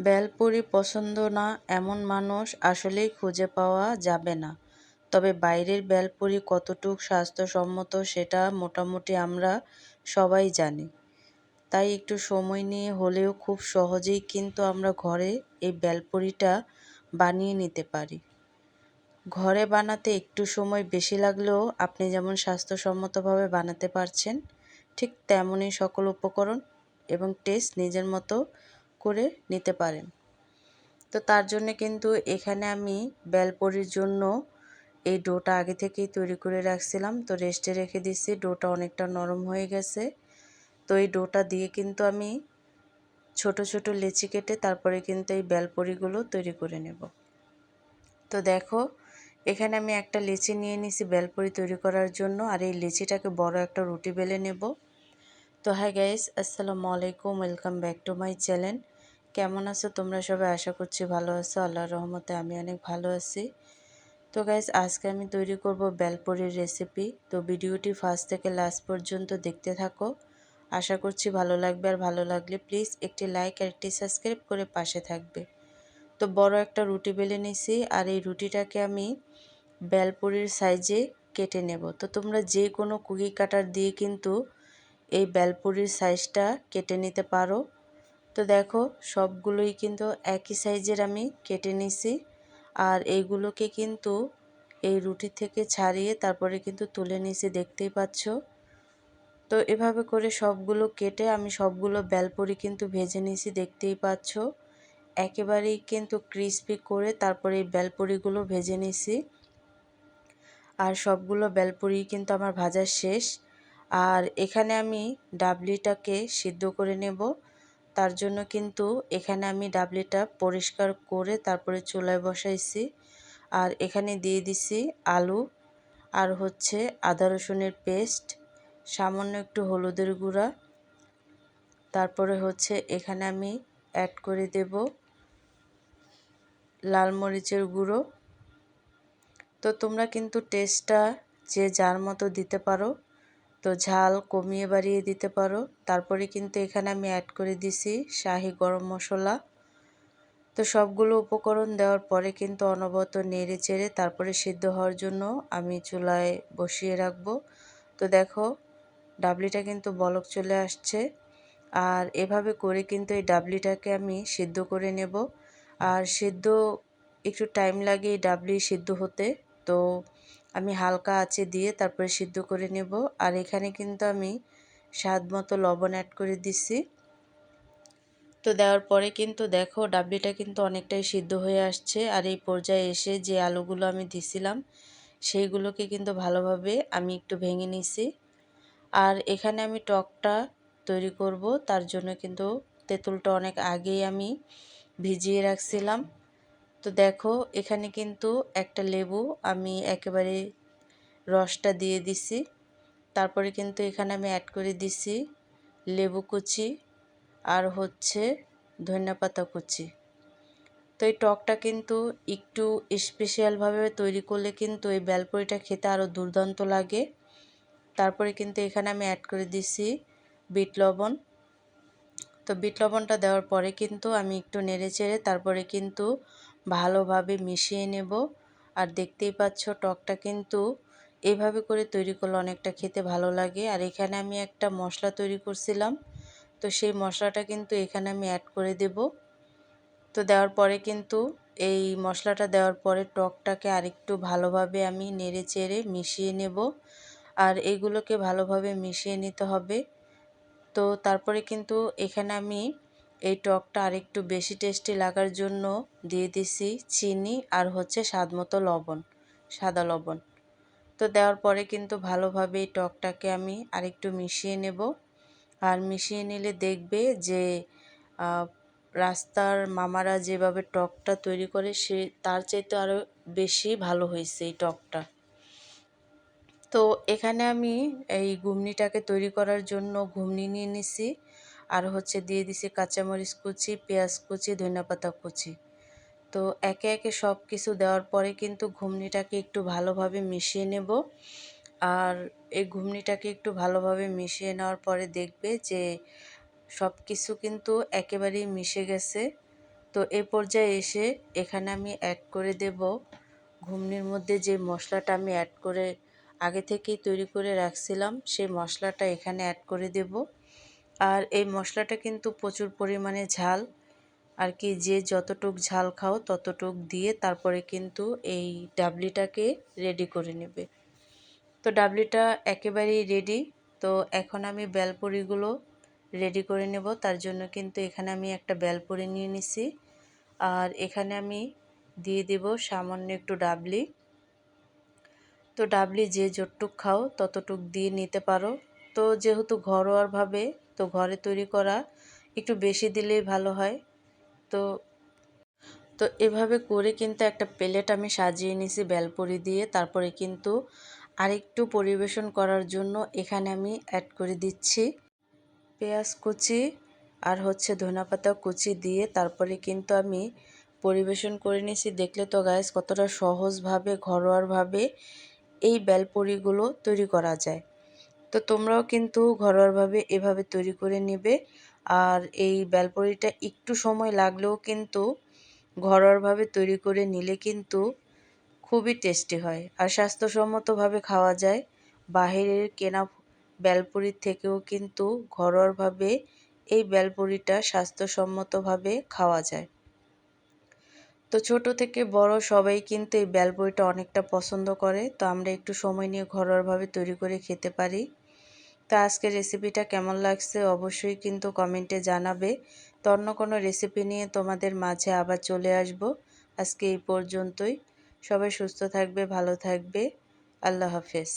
বেলপুরি পছন্দ না এমন মানুষ আসলেই খুঁজে পাওয়া যাবে না। তবে বাইরের বেলপুরি কতটুক স্বাস্থ্যসম্মত সেটা মোটামুটি আমরা সবাই জানি। তাই একটু সময় নিয়ে হলেও খুব সহজেই কিন্তু আমরা ঘরে এই বেলপুরিটা বানিয়ে নিতে পারি। ঘরে বানাতে একটু সময় বেশি লাগলেও আপনি যেমন স্বাস্থ্যসম্মতভাবে বানাতে পারছেন, ঠিক তেমনই সকল উপকরণ এবং টেস্ট নিজের মতো করে নিতে পারেন। তো তার জন্য কিন্তু এখানে আমি বেলপরির জন্য এই ডোটা আগে থেকেই তৈরি করে রাখছিলাম। তো রেস্টে রেখে দিচ্ছি ডোটা অনেকটা নরম হয়ে গেছে। তো এই ডোটা দিয়ে কিন্তু আমি ছোট ছোট লেচি কেটে তারপরে কিন্তু এই বেলপরিগুলো তৈরি করে নেব। তো দেখো, এখানে আমি একটা লেচি নিয়ে নিছি বেলপরি তৈরি করার জন্য। আর এই লেচিটাকে বড় একটা রুটি বেলে নেব। তো হাই গাইস আসসালামু আলাইকুম welcome back to my channel কেমন আছো তোমরা সবাই? আশা করছি ভালো আছো, আল্লাহর রহমতে আমি অনেক ভালো আছি। তো গাইস আজকে আমি তৈরি করব বেলপুরির রেসিপি তো ভিডিওটি ফার্স্ট থেকে লাস্ট পর্যন্ত দেখতে থাকো। আশা করছি ভালো লাগবে, আর ভালো লাগলে প্লিজ একটি লাইক আর একটি সাবস্ক্রাইব করে পাশে থাকবে। তো বড় একটা রুটি বেলে নিছি, আর এই রুটিটাকে আমি বেলপুরির সাইজে কেটে নেব। তো তোমরা যে কোনো কুকি কাটার দিয়ে কিন্তু এই বেলপুরির সাইজটা কেটে নিতে পারো। তো দেখো, সবগুলোই কিন্তু একই সাইজের আমি কেটে নিছি। আর এইগুলোকে কিন্তু এই রুটি থেকে ছাড়িয়ে তারপরে কিন্তু তুলে নিছি, দেখতেই পাচ্ছ। তো এভাবে করে সবগুলো কেটে আমি সবগুলো বেলপুরি কিন্তু ভেজে নিছি, দেখতেই পাচ্ছ। একেবারেই কিন্তু ক্রিস্পি করে তারপরে এই বেলপুরিগুলো ভেজে নিছি। আর সবগুলো বেলপুরি কিন্তু আমার ভাজা শেষ। আর এখানে আমি ডাবলিটাকে সিদ্ধ করে নেব। তার জন্য কিন্তু এখানে আমি ডাবলিটা পরিষ্কার করে তারপরে চুলায় বসাইছি। আর এখানে দিয়ে দিছি আলু আর হচ্ছে আদা রসুনের পেস্ট, সামান্য একটু হলুদের গুঁড়া। তারপরে হচ্ছে এখানে আমি অ্যাড করে দেব লাল মরিচের গুঁড়ো। তো তোমরা কিন্তু টেস্টটা যে যার মতো দিতে পারো। তো ঝাল কমিয়ে বাড়িয়ে দিতে পারো। তারপরে কিন্তু এখানে আমি অ্যাড করে দিছি শাহি গরম মশলা। তো সবগুলো উপকরণ দেওয়ার পরে কিন্তু অনবরত নেড়ে চেড়ে তারপরে সিদ্ধ হওয়ার জন্য আমি চুলায় বসিয়ে রাখব। তো দেখো, ডাবলিটা কিন্তু বলক চলে আসছে। আর এভাবে করে কিন্তু এই ডাবলিটাকে আমি সিদ্ধ করে নেব। আর সিদ্ধ, একটু টাইম লাগে এই ডাবলি সিদ্ধ হতে। তো আমি হালকা আঁচে দিয়ে তারপরে সিদ্ধ করে নেব। আর এখানে কিন্তু আমি স্বাদ মতো লবণ অ্যাড করে দিছি। তো দেওয়ার পরে কিন্তু দেখো ডাবলিটা কিন্তু অনেকটাই সিদ্ধ হয়ে আসছে। আর এই পর্যায়ে এসে যে আলুগুলো আমি দিছিলাম, সেইগুলোকে কিন্তু ভালোভাবে আমি একটু ভেঙে নিছি। আর এখানে আমি টকটা তৈরি করব, তার জন্য কিন্তু তেঁতুলটা অনেক আগেই আমি ভিজিয়ে রাখছিলাম। তো দেখো, এখানে কিন্তু একটা লেবু আমি একেবারে রসটা দিয়ে দিছি। তারপরে কিন্তু এখানে আমি অ্যাড করে দিছি লেবু কুচি আর হচ্ছে ধনিয়া পাতা কুচি। তো এই টকটা কিন্তু একটু স্পেশালভাবে তৈরি করলে কিন্তু এই বেলপুরিটা খেতে আরও দুর্দান্ত লাগে। তারপরে কিন্তু এখানে আমি অ্যাড করে দিছি বিট লবণ। তো বিট লবণটা দেওয়ার পরে কিন্তু আমি একটু নেড়ে চেড়ে তারপরে কিন্তু ভালোভাবে মিশিয়ে নেব। আর দেখতেই পাচ্ছ, টকটা কিন্তু এভাবে করে তৈরি করলে অনেকটা খেতে ভালো লাগে। আর এখানে আমি একটা মশলা তৈরি করছিলাম। তো সেই মশলাটা কিন্তু এখানে আমি অ্যাড করে দেব। তো দেওয়ার পরে কিন্তু এই মশলাটা দেওয়ার পরে টকটাকে আরেকটু ভালোভাবে আমি নেড়ে চেড়ে মিশিয়ে নেব। আর এগুলোকে ভালোভাবে মিশিয়ে নিতে হবে। তো তারপরে কিন্তু এখানে আমি এই টকটা আরেকটু বেশি টেস্টি লাগার জন্য দিয়ে দিছি চিনি আর হচ্ছে স্বাদ মতো লবণ, সাদা লবণ। তো দেওয়ার পরে কিন্তু ভালোভাবে এই টকটাকে আমি আরেকটু মিশিয়ে নেব। আর মিশিয়ে নিলে দেখবে যে রাস্তার মামারা যেভাবে টকটা তৈরি করে সে, তার চাইতে আরও বেশি ভালো হয়েছে এই টকটা। তো এখানে আমি এই ঘুমনিটাকে তৈরি করার জন্য ঘুমনি নিয়ে নিছি। আর হচ্ছে দিয়ে দিছি কাঁচামরিচ কুচি, পেঁয়াজ কুচি ধনেপাতা কুচি। তো একে একে সব কিছু দেওয়ার পরে কিন্তু ঘুমনিটাকে একটু ভালোভাবে মিশিয়ে নেব। আর এই ঘুমনিটাকে একটু ভালোভাবে মিশিয়ে নেওয়ার পরে দেখবে যে সব কিছু কিন্তু একেবারেই মিশে গেছে। তো এ পর্যায়ে এসে এখানে আমি অ্যাড করে দেব। ঘুমনির মধ্যে যে মশলাটা আমি অ্যাড করে আগে থেকেই তৈরি করে রাখছিলাম, সেই মশলাটা এখানে অ্যাড করে দেব। আর এই মশলাটা কিন্তু প্রচুর পরিমাণে ঝাল। আর কি যে যতটুক ঝাল খাও ততটুক দিয়ে তারপরে কিন্তু এই ডাবলিটাকে রেডি করে নেবে। তো ডাবলিটা একেবারেই রেডি তো এখন আমি বেলপুরিগুলো রেডি করে নেব। তার জন্য কিন্তু এখানে আমি একটা বেলপুরি নিয়ে নিছি। আর এখানে আমি দিয়ে দেব সামান্য একটু ডাবলি। তো ডাবলি যে যতটুক খাও ততটুক দিয়ে নিতে পারো। তো যেহেতু ঘরোয়াভাবে তো ঘরে তৈরি করা একটু বেশি দিলেই ভালো হয়। তো তো এভাবে করে কিন্তু একটা প্লেট আমি সাজিয়ে নিছি বেলপুরি দিয়ে। তারপরে কিন্তু আরেকটু পরিবেশন করার জন্য এখানে আমি অ্যাড করে দিচ্ছি পেঁয়াজ কুচি আর হচ্ছে ধনেপাতা কুচি দিয়ে তারপরে কিন্তু আমি পরিবেশন করে নিয়েছি। দেখলে তো গায়েস কতটা সহজভাবে, ঘরোয়াভাবে এই বেলপুরিগুলো তৈরি করা যায়। তো তোমরাও কিন্তু ঘরোয়াভাবে এভাবে তৈরি করে নেবে। আর এই বেলপুরিটা একটু সময় লাগলেও কিন্তু ঘরোয়াভাবে তৈরি করে নিলে কিন্তু খুবই টেস্টি হয়। আর স্বাস্থ্যসম্মতভাবে খাওয়া যায়। বাহিরের কেনা বেলপুরির থেকেও কিন্তু ঘরোয়াভাবে এই বেলপুরিটা স্বাস্থ্যসম্মতভাবে খাওয়া যায়। তো ছোট থেকে বড় সবাই কিন্তু এই বেলপুরিটা অনেকটা পছন্দ করে। তো আমরা একটু সময় নিয়ে ঘরোয়াভাবে তৈরি করে খেতে পারি। তো আজকে রেসিপিটা কেমন লাগছে অবশ্যই কিন্তু কমেন্টে জানাবে। তো অন্য কোনো রেসিপি নিয়ে তোমাদের মাঝে আবার চলে আসব। আজকে এই পর্যন্তই। সবাই সুস্থ থাকবে, ভালো থাকবে। আল্লাহ হাফেজ।